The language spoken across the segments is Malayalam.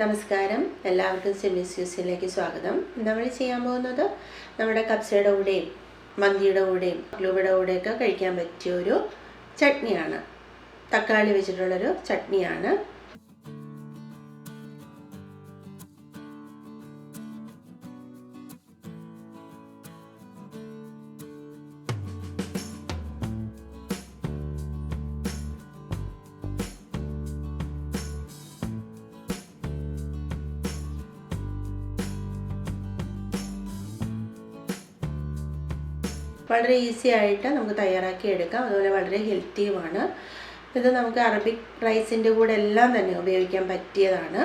നമസ്കാരം. എല്ലാവർക്കും സിമിസ് യൂസിലേക്ക് സ്വാഗതം. നമ്മൾ ചെയ്യാൻ പോകുന്നത് നമ്മുടെ കപ്സയുടെ കൂടെയും മന്തിയുടെ കൂടെയും ഗ്ലൂബയുടെ കൂടെയൊക്കെ കഴിക്കാൻ പറ്റിയ ഒരു ചട്നിയാണ്. തക്കാളി വെച്ചിട്ടുള്ളൊരു ചട്നിയാണ്. വളരെ ഈസി ആയിട്ട് നമുക്ക് തയ്യാറാക്കി എടുക്കാം. അതുപോലെ വളരെ ഹെൽത്തിയുമാണ് ഇത് നമുക്ക് അറബിക് റൈസിന്റെ കൂടെ എല്ലാം തന്നെ ഉപയോഗിക്കാൻ പറ്റിയതാണ്.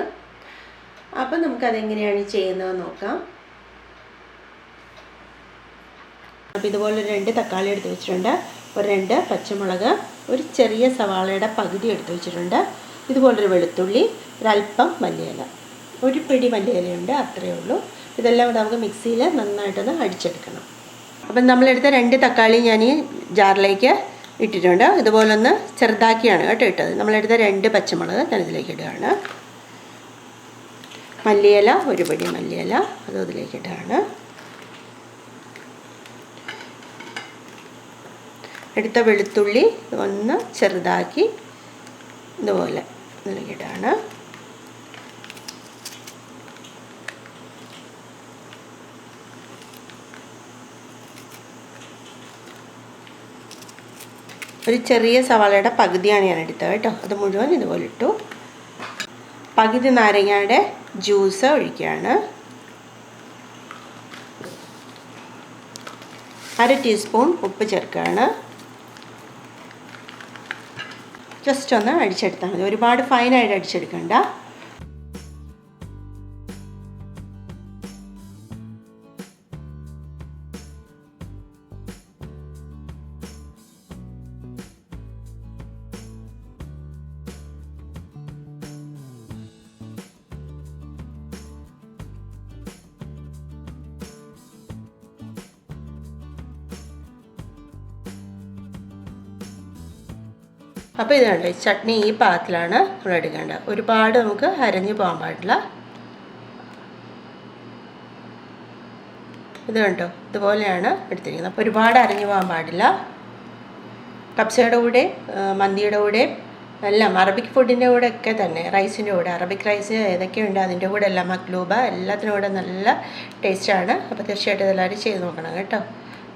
അപ്പം നമുക്കതെങ്ങനെയാണ് ചെയ്യുന്നത് നോക്കാം. അപ്പോൾ ഇതുപോലെ രണ്ട് തക്കാളി എടുത്ത് വെച്ചിട്ടുണ്ട്. ഒരു രണ്ട് പച്ചമുളക് ഒരു ചെറിയ സവാളയുടെ പകുതി എടുത്ത് വെച്ചിട്ടുണ്ട്. ഇതുപോലൊരു വെളുത്തുള്ളി ഒരല്പം മല്ലിയില. ഒരു പിടി മല്ലിയിലയുണ്ട് അത്രയേ ഉള്ളൂ. ഇതെല്ലാം നമുക്ക് മിക്സിയിൽ നന്നായിട്ടൊന്ന് അടിച്ചെടുക്കണം. അപ്പം നമ്മളെടുത്ത രണ്ട് തക്കാളി ഞാൻ ഈ ജാറിലേക്ക് ഇട്ടിട്ടുണ്ട്. ഇതുപോലെ ഇതുപോലൊന്ന് ചെറുതാക്കിയാണ് കേട്ടോ ഇട്ടത്. നമ്മളെടുത്ത രണ്ട് പച്ചമുളക് ഞാൻ ഇതിലേക്ക് ഇടുകയാണ്. മല്ലിയില ഒരു പിടി മല്ലിയില അത് അതിലേക്ക് ഇടുകയാണ്. എടുത്ത വെളുത്തുള്ളി ഒന്ന് ചെറുതാക്കി ഇതുപോലെ ഇതിലേക്ക് ഇടുകയാണ്. ഒരു ചെറിയ സവാളയുടെ പകുതിയാണ് ഞാൻ എടുത്തത് കേട്ടോ. അത് മുഴുവൻ ഇതുപോലെ ഇട്ടു. പകുതി നാരങ്ങയുടെ ജ്യൂസ് ഒഴിക്കുകയാണ്. അര ടീസ്പൂൺ ഉപ്പ് ചേർക്കുകയാണ്. ജസ്റ്റ് ഒന്ന് അടിച്ചെടുത്താൽ മതി. ഒരുപാട് ഫൈനായിട്ട് അടിച്ചെടുക്കണ്ട. അപ്പോൾ ഇതാണ് ചട്നി ഈ പാകത്തിലാണ് നമ്മൾ എടുക്കേണ്ടത്. ഒരുപാട് നമുക്ക് അരഞ്ഞു പോകാൻ പാടില്ല. ഇത് കണ്ടോ ഇതുപോലെയാണ് എടുത്തിരിക്കുന്നത്. അപ്പോൾ ഒരുപാട് അരഞ്ഞു പോകാൻ പാടില്ല. കപ്സയുടെ കൂടെ മന്തിയുടെ കൂടെ എല്ലാം അറബിക് ഫുഡിന്റെ കൂടെ ഒക്കെ തന്നെ റൈസിന്റെ കൂടെ അറബിക് റൈസ് ഏതൊക്കെയുണ്ട് അതിന്റെ കൂടെ എല്ലാം മക്ലൂബ എല്ലാത്തിനും കൂടെ നല്ല ടേസ്റ്റാണ് അപ്പോൾ തീർച്ചയായിട്ടും ഇതെല്ലാവരും ചെയ്ത് നോക്കണം കേട്ടോ.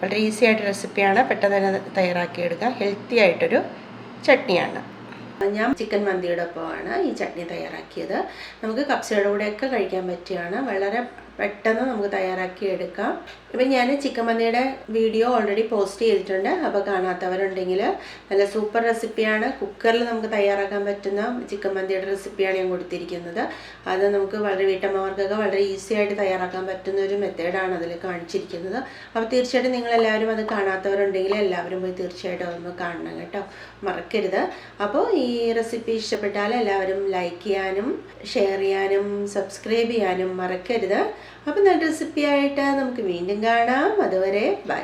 വളരെ ഈസി ആയിട്ട് റെസിപ്പിയാണ് പെട്ടെന്ന് തന്നെ തയ്യാറാക്കിയെടുക്കുക. ഹെൽത്തി ആയിട്ടൊരു ചട്നിയാണ്. ഞാൻ ചിക്കൻ മന്തിയുടെ ഒപ്പമാണ് ഈ ചട്നി തയ്യാറാക്കിയത്. നമുക്ക് കപ്സയുടെ കൂടെയൊക്കെ കഴിക്കാൻ പറ്റിയാണ്. വളരെ പെട്ടെന്ന് നമുക്ക് തയ്യാറാക്കി എടുക്കാം. ഇപ്പം ഞാൻ ചിക്കൻ മന്തിയുടെ വീഡിയോ ഓൾറെഡി പോസ്റ്റ് ചെയ്തിട്ടുണ്ട്. അപ്പോൾ കാണാത്തവരുണ്ടെങ്കിൽ നല്ല സൂപ്പർ റെസിപ്പിയാണ് കുക്കറിൽ നമുക്ക് തയ്യാറാക്കാൻ പറ്റുന്ന ചിക്കൻ മന്തിയുടെ റെസിപ്പിയാണ് ഞാൻ കൊടുത്തിരിക്കുന്നത്. അത് നമുക്ക് വളരെ വീട്ടമ്മമാർക്കൊക്കെ വളരെ ഈസി ആയിട്ട് തയ്യാറാക്കാൻ പറ്റുന്ന ഒരു മെത്തേഡാണ് അതിൽ കാണിച്ചിരിക്കുന്നത്. അപ്പോൾ തീർച്ചയായിട്ടും നിങ്ങളെല്ലാവരും അത് കാണാത്തവരുണ്ടെങ്കിൽ എല്ലാവരും പോയി തീർച്ചയായിട്ടും അതൊന്ന് കാണണം കേട്ടോ. മറക്കരുത്. അപ്പോൾ ഈ റെസിപ്പി ഇഷ്ടപ്പെട്ടാൽ എല്ലാവരും ലൈക്ക് ചെയ്യാനും ഷെയർ ചെയ്യാനും സബ്സ്ക്രൈബ് ചെയ്യാനും മറക്കരുത്. അപ്പം നല്ല റെസിപ്പി ആയിട്ട് നമുക്ക് വീണ്ടും കാണാം. അതുവരെ ബൈ